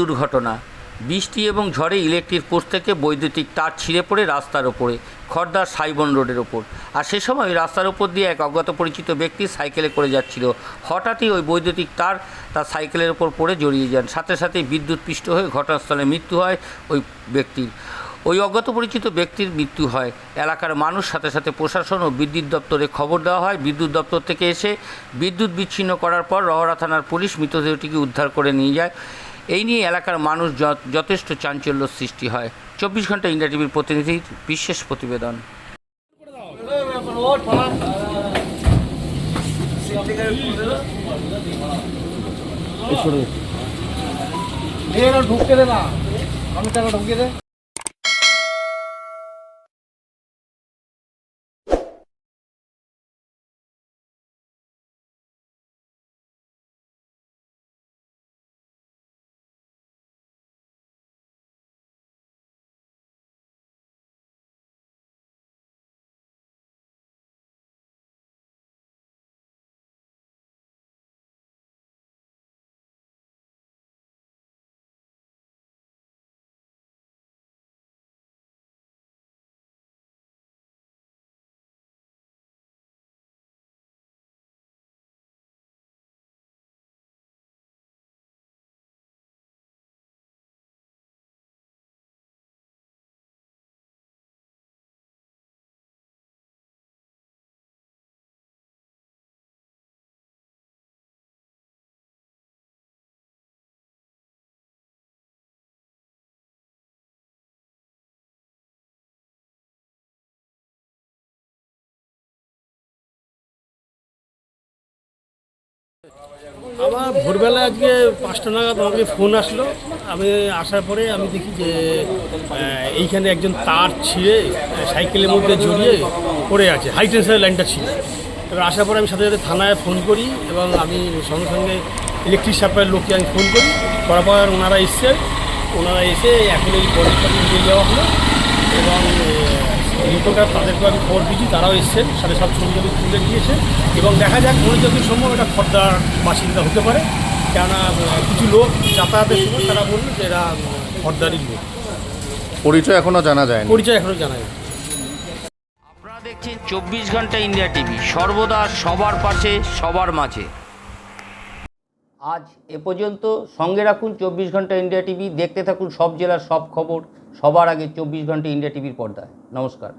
দুর্ঘটনা। বৃষ্টি এবং ঝড়ে ইলেকট্রিক পোস্ট থেকে বৈদ্যুতিক তার ছিঁড়ে পড়ে রাস্তার ওপরে খড়দার সাইবন রোডের ওপর। আর সে সময় রাস্তার ওপর দিয়ে এক অজ্ঞাত পরিচিত ব্যক্তি সাইকেলে করে যাচ্ছিল। হঠাৎই ওই বৈদ্যুতিক তার তার সাইকেলের ওপর পড়ে জড়িয়ে যান। সাথে সাথেই বিদ্যুৎ পিষ্ট হয়ে ঘটনাস্থলে মৃত্যু হয় ওই ব্যক্তির। ওই অজ্ঞাত পরিচিত ব্যক্তির মৃত্যু হয়। এলাকার মানুষ, সাথে সাথে প্রশাসন ও বিদ্যুৎ দপ্তরে খবর দেওয়া হয়। বিদ্যুৎ দপ্তর থেকে এসে বিদ্যুৎ বিচ্ছিন্ন করার পর রহরা থানার পুলিশ মৃতদেহটিকে উদ্ধার করে নিয়ে যায়। এই নিয়ে এলাকার মানুষ যথেষ্ট চাঞ্চল্য সৃষ্টি হয়। চব্বিশ ঘণ্টা ইন্ডিয়া টিভির প্রতিনিধির বিশেষ প্রতিবেদন। ঢুকতে দে না। আমি টাকা ঢুকিয়ে দে। আমার ভোরবেলা আজকে পাঁচটা নাগাদ আমাকে ফোন আসলো। আমি আসার পরে আমি দেখি যে এইখানে একজন তার ছিঁড়ে সাইকেলের মধ্যে জড়িয়ে পড়ে আছে হাই টেনশনের লাইনটা ছিল। এবার আসার পরে আমি সাথে সাথে থানায় ফোন করি এবং আমি সঙ্গে সঙ্গে ইলেকট্রিক সাপ্লাইয়ের লোককে আমি ফোন করি। করার পর ওনারা এসছেন ওনারা এসে এখন এই বডিটা নিয়ে যাওয়া হলো এবং রিপোর্টার তাদেরকে আমি খবর দিয়েছি তারাও এসছেন সাথে সব ছবি ছবি তুলে দিয়েছে এবং দেখা যাক মনে যতদূর সম্ভব এটা খদ্দার বাসিন্দা হতে পারে। কেননা কিছু লোক যাতায়াতের সময় তারা বলল যে এরা উম, খদ্দারই লোক। পরিচয় এখনও জানা যায় পরিচয় এখনও জানা যায় না। আপনারা দেখছেন চব্বিশ ঘণ্টা ইন্ডিয়া টিভি সর্বদা সবার পাশে সবার মাঝে। আজ এ পর্যন্ত সঙ্গে রাখুন চব্বিশ ঘণ্টা ইন্ডিয়া টিভি দেখতে থাকুন সব জেলার সব খবর সবার আগে চব্বিশ ঘণ্টা ইন্ডিয়া টিভির পর্দায়। নমস্কার।